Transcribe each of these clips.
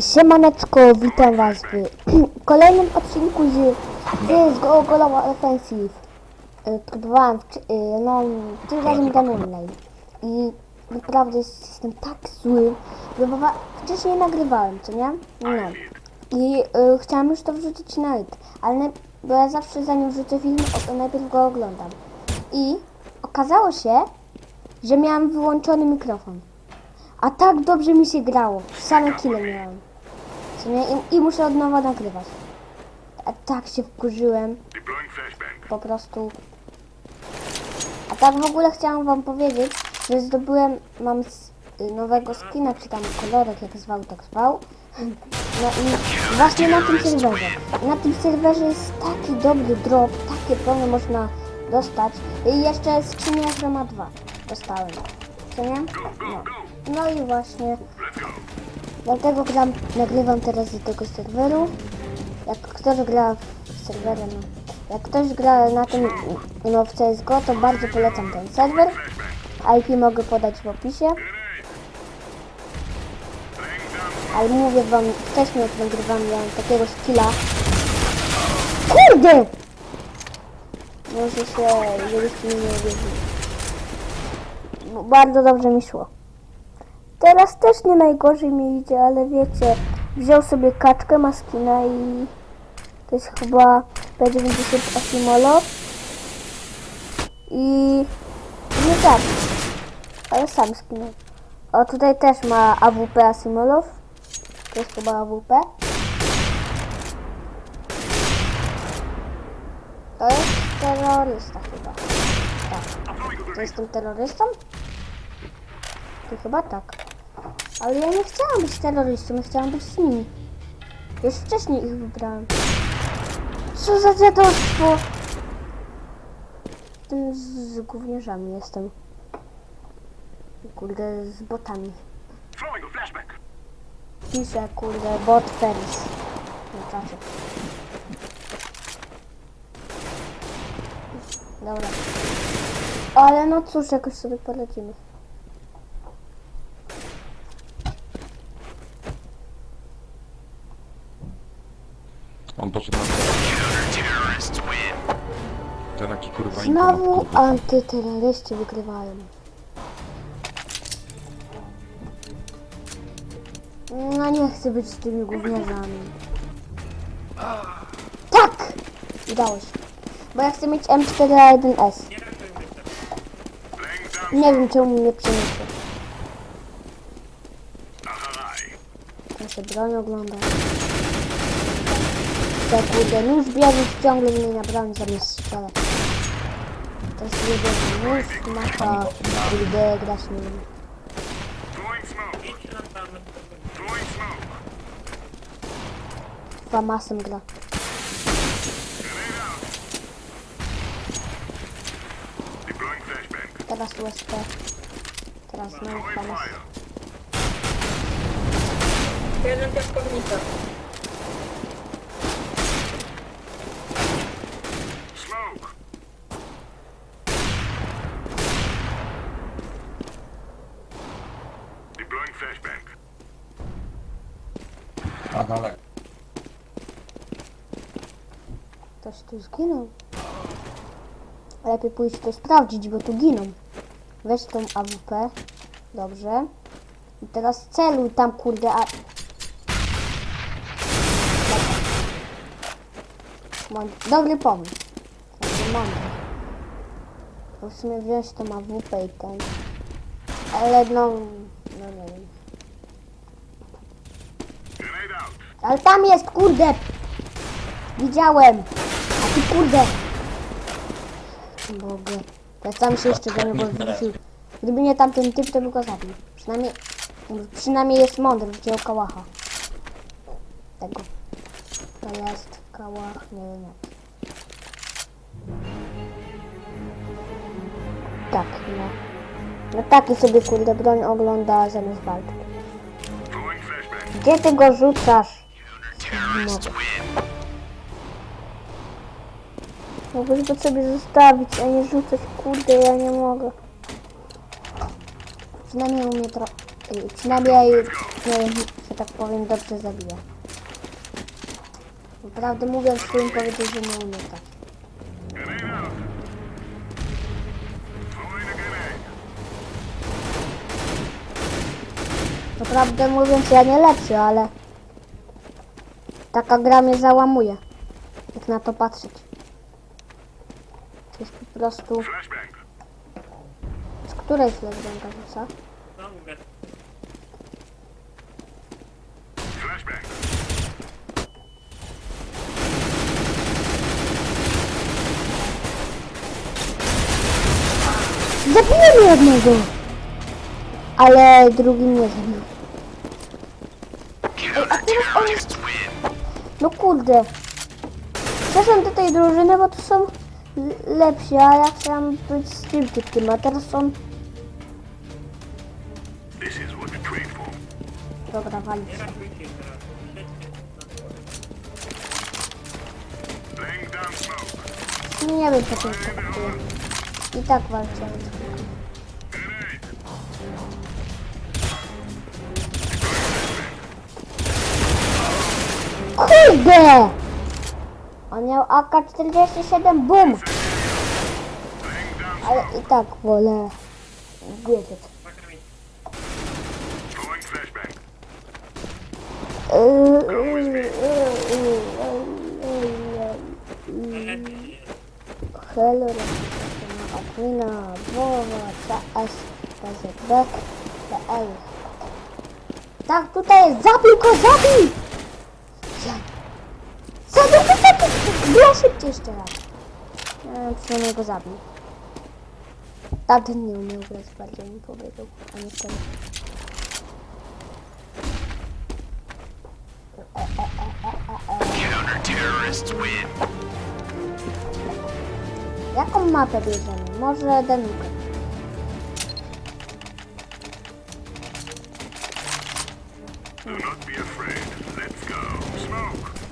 Siemaneczko, witam was w kolejnym odcinku z CSGO Global Offensive. Próbowałam, wczy- y, no, tym razem ten online. I naprawdę jest- jestem tak zły. Próbowa- wcześniej nagrywałem, co nie? No. I y, chciałam już to wrzucić na net, ale bo ja zawsze zanim wrzucę film, najpierw go oglądam. I okazało się, że miałam wyłączony mikrofon. A tak dobrze mi się grało. Same kile miałem. Co nie? I, I muszę od nowa nagrywać. A tak się wkurzyłem. Po prostu. A tak w ogóle chciałam wam powiedzieć, że zdobyłem, mam y, nowego skina, czy tam kolorek, jak zwał, tak zwał. No i właśnie na tym serwerze. Na tym serwerze jest taki dobry drop, takie plony można dostać. I jeszcze skrzynia Roma 2 dostałem. Co nie? No. No i właśnie. Dlatego gram, nagrywam teraz z tego serweru. Jak ktoś gra w serwerze, no. Jak ktoś gra na tym, no w CSGO, to bardzo polecam ten serwer. IP mogę podać w opisie. Ale mówię wam, wcześniej jak nagrywam, miałem takiego skilla. Kurde! Może się, żebyście mi nie uwierzyli. Bardzo dobrze mi szło. Teraz też nie najgorzej mi idzie, ale wiecie, wziął sobie kaczkę, ma skina i to jest chyba P90 Asimolo i nie tak, ale sam skinął. O tutaj też ma AWP Asimolow, to jest chyba AWP. To jest terrorysta chyba. Tak. To jestem terrorystą? To chyba tak. Ale ja nie chciałam być terrorystą, ja chciałam być z nimi. Już wcześniej ich wybrałem. Co za dziadostwo! Tym z, z gówniarzami jestem. Kurde, z botami. Piszę, kurde, bot Ferris. Na czacie. Dobra. Ale no cóż, jakoś sobie poradzimy. Znowu antyterroryści wygrywają. No nie chcę być z tymi gówniarzami. Tak! Udało się. Bo ja chcę mieć M4A1S. Nie wiem czemu mnie przeniosło. Ahai. Ja się broń oglądam. Tak kurde, nóż bierze ciągle mnie na broń zamiast strzelać. To jest grać nie wiem. Throwing smoke. Throwing smoke. Famasem gra. Teraz USP. Teraz no Famas. Fire. Jeden piaskownica. Smoke. Deploying flashbang. A dalej. Ktoś tu zginął. Lepiej pójść to sprawdzić, bo tu giną. Weź tą AWP. Dobrze. I teraz celuj tam, kurde, a... Mąd- Dobry pomysł. Dobry w sumie wziąć tą AWP i ten. Ale no... No nie wiem. Ale tam jest, kurde! Widziałem! Ty kurde! Boże. Ja sam się jeszcze do niego wrócił. Gdyby nie tamten typ, to by go zabił. Przynajmniej... Przynajmniej jest mądry, wziął kałacha. Tego. To jest kałach, nie wiem jak. Tak, no. No taki sobie kurde broń ogląda zamiast flashbang. Gdzie ty go rzucasz? Mogę. Go sobie zostawić, a nie rzucać. Kurde, ja nie mogę. Przynajmniej umie tro... y, Przynajmniej, nie wiem, tak powiem, dobrze zabija. Prawdę mówiąc, to im powiedział, że nie umie tak. Naprawdę mówiąc, ja nie lepszy, ale taka gra mnie załamuje. Jak na to patrzeć. Jest po prostu... Z której flashbanga rzuca? Zabiłem jednego! Ale drugi nie zabił. Ej, a teraz on jest... No kurde. Przeszedłem do tej drużyny, bo tu są lepsi, a ja chciałam być z tym typkiem, a teraz są... Dobra, walić. Nie wiem, czym to kupuje. I tak walczyłem. Kurde! On miał AK-47, BUM! Ale i tak wolę wiedzieć. Hello, Admina, Wowa, CS, PZB, PL. Tak, tutaj jest, zabij go, zabij! Ja. Zabij go, zabij! Było szybciej jeszcze raz. Ja, przynajmniej go zabił. Tamten nie umiał grać, bardziej mi powiedział, a nie ten. Jaką mapę bierzemy? Może Danukę. Do not be afraid. Let's go. Smoke.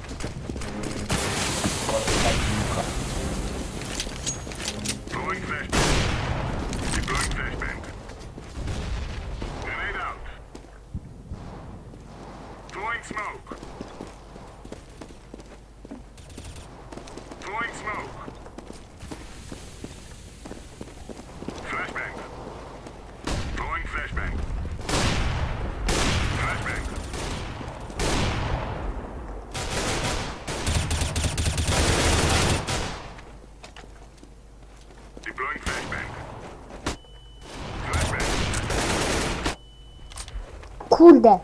Kurde!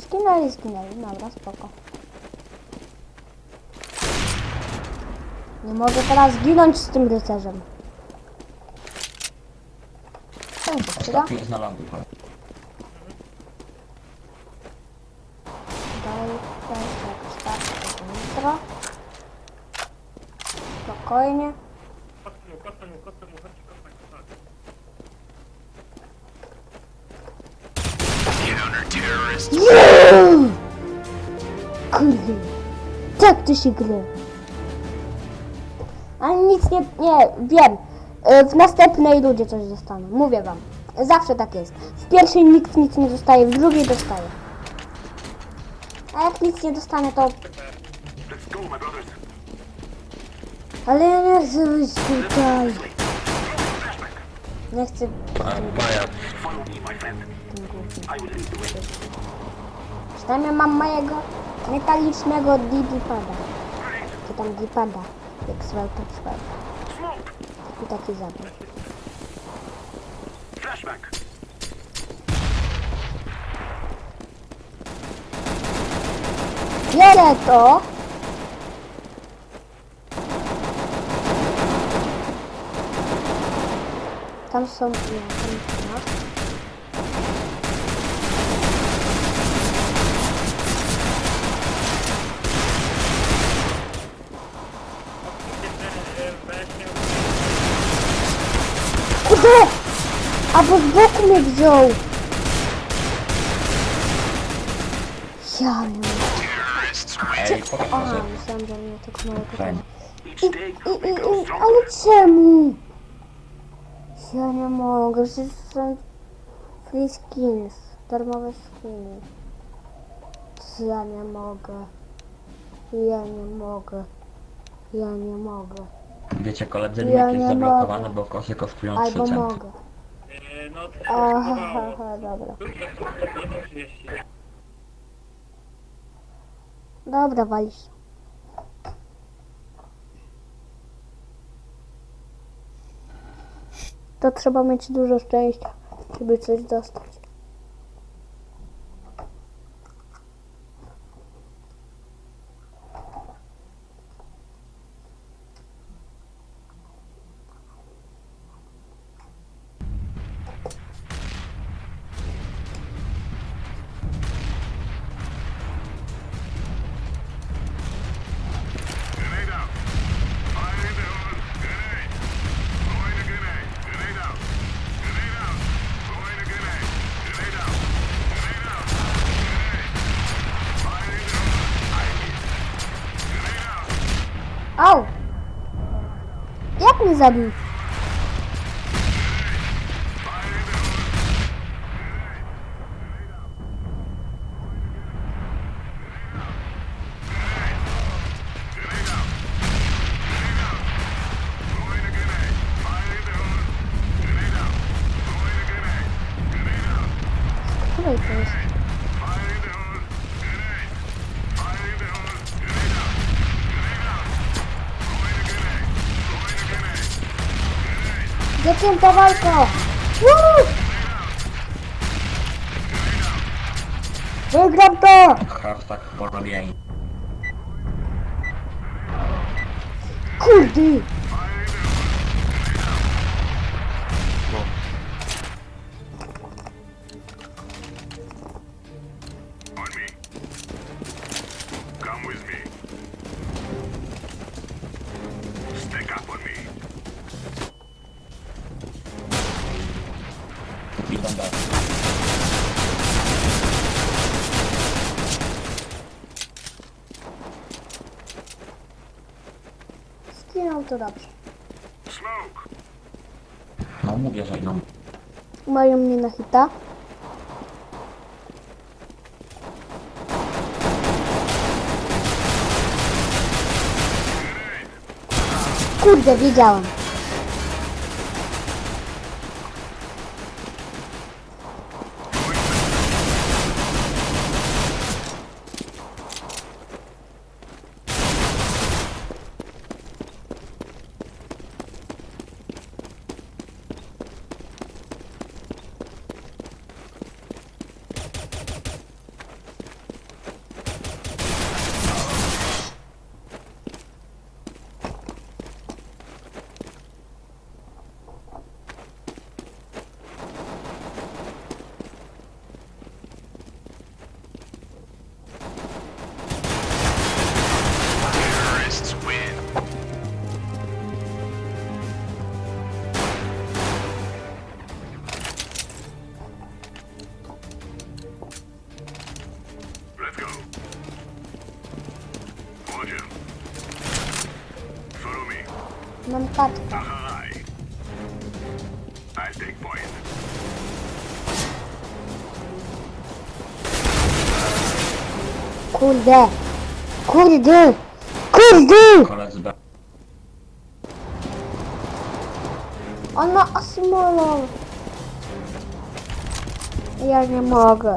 Skinęli, skinęli. Dobra, spoko. Nie mogę teraz ginąć z tym rycerzem. Co mi Yeah! Kurde. Tak to się gra. A nic nie, nie, wiem. Y, W następnej ludzie coś dostaną. Mówię wam. Zawsze tak jest. W pierwszej nikt nic nie dostaje, w drugiej dostaje. A jak nic nie dostanę, to... Ale ja nie chcę być tutaj. Nie chcę... Pajac. Follow me, my friend. I will lead the way. Przynajmniej mam mojego metalicznego D-pada. Czy tam D-pada. Jak zwał, tak zwał. Smoke. I taki zabił. Flashbang. Biorę to. Tam są... Nie, tam Nie! A bo z boku mnie wziął! Ja nie... Ej, po A, prostu. myślałam, mnie tak mało. I, i, i, i, ale czemu? Ja nie mogę, przecież są free skins, darmowe skiny. Ja nie mogę. Ja nie mogę. Ja nie mogę. Wiecie koledzy, Ja link jest nie zablokowany, mogę. bo kosie kosztują 3 Albo centy. mogę. No, to Aha, aha, aha, dobra. kosztowało Dobra, walisz. To trzeba mieć dużo szczęścia, żeby coś dostać. Як не забув? akcją ta walka! Woo! Wygram to! Hashtag porobieni. Kurde! Mają mnie na hita. Kurde, wiedziałem. Kurde! Kurde! Kurde! On ma osmolą. Ja nie mogę.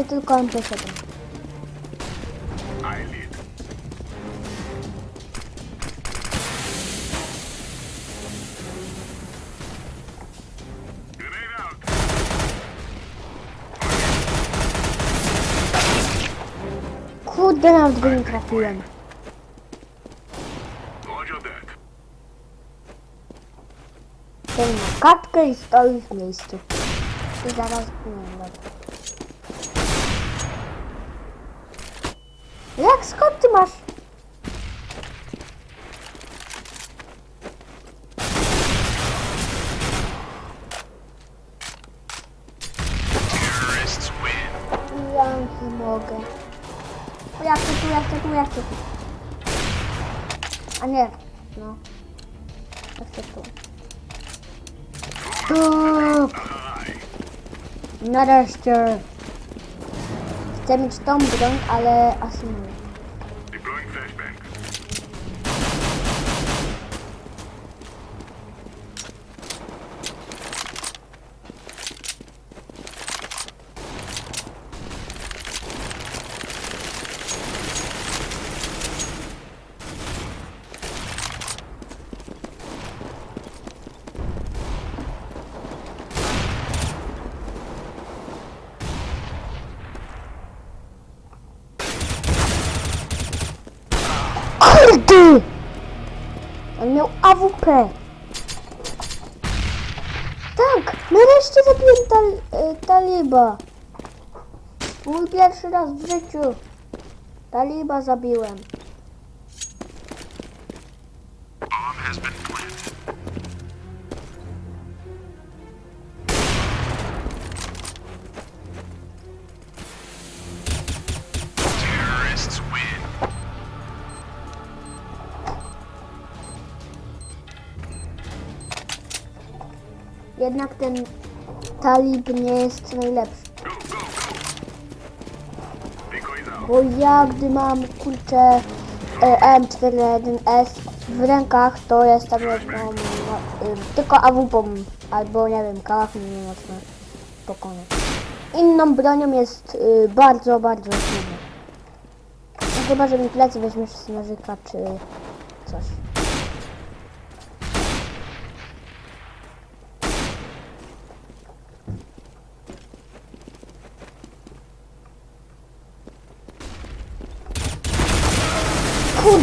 sobie tylko MP7. Kurde, nawet go nie trafiłem. Ten ma i stoi w miejscu. I zaraz... Nie, dobra. Jak, skąd ty masz? Terrorists win. Ja nie mogę. Ja chcę tu, ja chcę tu, ja chcę tu. A nie, no. Ja chcę tu. Stop! Nareszcie. Chcę mieć tą broń, ale asymuję. Kurde! On miał AWP. Tak, nareszcie zabiłem tal, y, taliba. Mój pierwszy raz w życiu. Taliba zabiłem. Jednak ten talib nie jest najlepszy. Bo ja gdy mam kurczę e, M41S w rękach, to jestem jedną, no, y, tylko AWP albo nie wiem, kałach można pokonać. Inną bronią jest y, bardzo, bardzo trudno. No, chyba, że mi plecy weźmiesz z nożyka czy coś.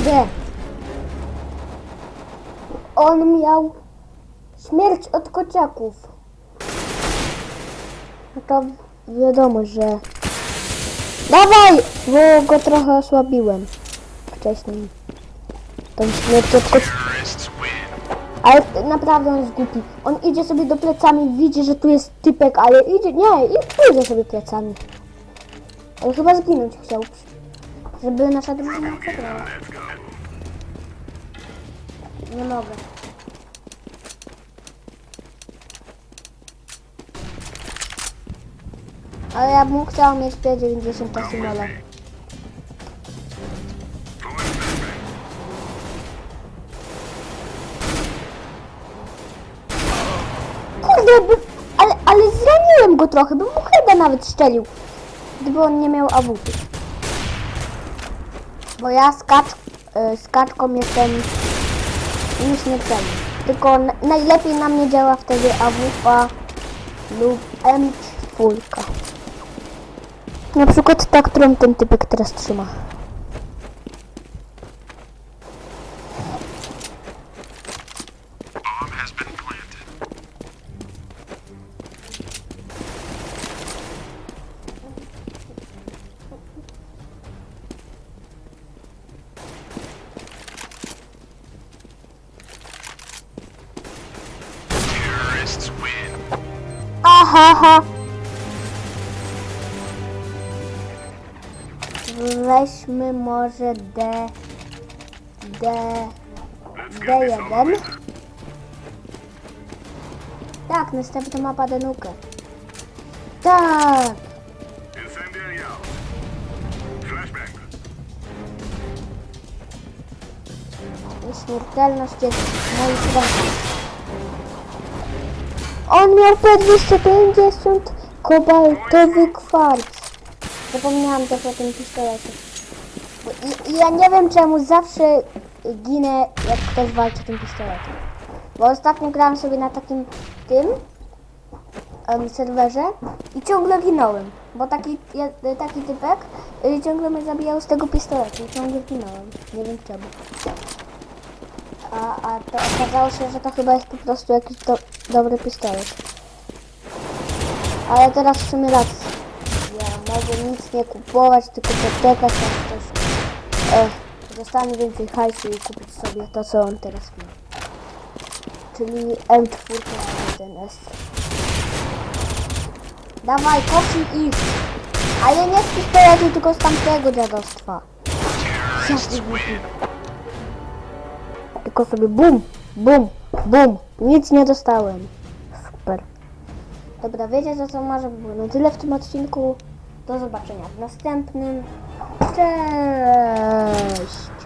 Kurde! On miał śmierć od kociaków. No to wiadomo, że... Dawaj! Bo go trochę osłabiłem wcześniej. Tą śmierć od kociaków. Ale naprawdę on jest głupi. On idzie sobie do plecami, widzi, że tu jest typek, ale idzie, nie, i pójdzie sobie plecami. Ale chyba zginąć chciał, żeby nasza drużyna przegrała. Nie mogę. Ale ja bym chciał mieć P90 Asimala. Throwing flashbang. Kurde, ale, ale zraniłem go trochę, bym mu chyba nawet strzelił. Gdyby on nie miał AWP. Bo ja skacz, y, skaczką jestem nieśmiertelny. Tylko n- najlepiej na mnie działa wtedy AWP lub M4. Na przykład ta, którą ten typek teraz trzyma. Aha, ha. Weźmy może D. D. Let's get this over D1. with. Tak, następna mapa Denukę. Tak. Śmiertelność jest moich. On miał P250 kobaltowy kwarc. Zapomniałam też o tym pistolecie. I, I ja nie wiem czemu zawsze ginę jak ktoś walczy tym pistoletem. Bo ostatnio grałem sobie na takim tym em, serwerze i ciągle ginąłem, bo taki, ja- taki typek y, ciągle mnie zabijał z tego pistoletu i ciągle ginąłem. Nie wiem czemu. A, a to okazało się, że to chyba jest po prostu jakiś do, dobry pistolet. Ale teraz w sumie lat. Ja mogę nic nie kupować, tylko poczekać aż ktoś e, dostanie więcej hajsu i kupić sobie to, co on teraz ma. Czyli M4 1S. Dawaj, kopnij ich! Ale nie z pistoletu, tylko z tamtego dziadostwa. Głupi. Tylko sobie bum, bum, bum. Nic nie dostałem. Super. Dobra, wiecie za co może by było na tyle w tym odcinku. Do zobaczenia w następnym. Cześć!